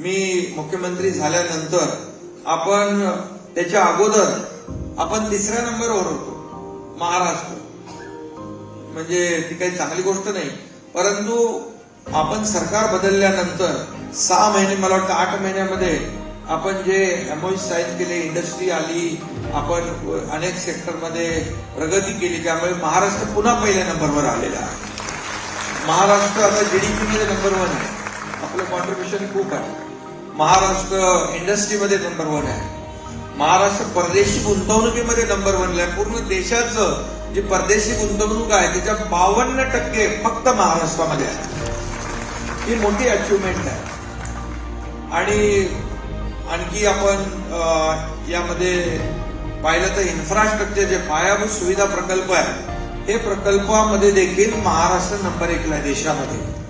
मी मुख्यमंत्री झाल्यानंतर आपण त्याच्या अगोदर आपण तिसऱ्या नंबरवर होतो महाराष्ट्र. म्हणजे ती काही चांगली गोष्ट नाही. परंतु आपण सरकार बदलल्यानंतर सहा महिने मला वाटतं आठ महिन्यामध्ये आपण जे एमओई साईन केले इंडस्ट्री आली आपण अनेक सेक्टरमध्ये प्रगती केली त्यामुळे महाराष्ट्र पुन्हा पहिल्या नंबरवर आलेला आहे. महाराष्ट्र आता जीडीपी मध्ये नंबर वन आहे. आपलं कॉन्ट्रीब्युशन खूप आहे. महाराष्ट्र इंडस्ट्रीमध्ये नंबर वन आहे. महाराष्ट्र परदेशी गुंतवणुकीमध्ये नंबर वनला आहे. पूर्ण देशाचं जी परदेशी गुंतवणूक आहे त्याच्या बावन्न टक्के फक्त महाराष्ट्रामध्ये आहे. ही मोठी अचिव्हमेंट आहे. आणि आणखी आपण यामध्ये पाहिलं तर इन्फ्रास्ट्रक्चर जे पायाभूत सुविधा प्रकल्प आहे हे प्रकल्पामध्ये देखील महाराष्ट्र नंबर एकला आहे देशामध्ये.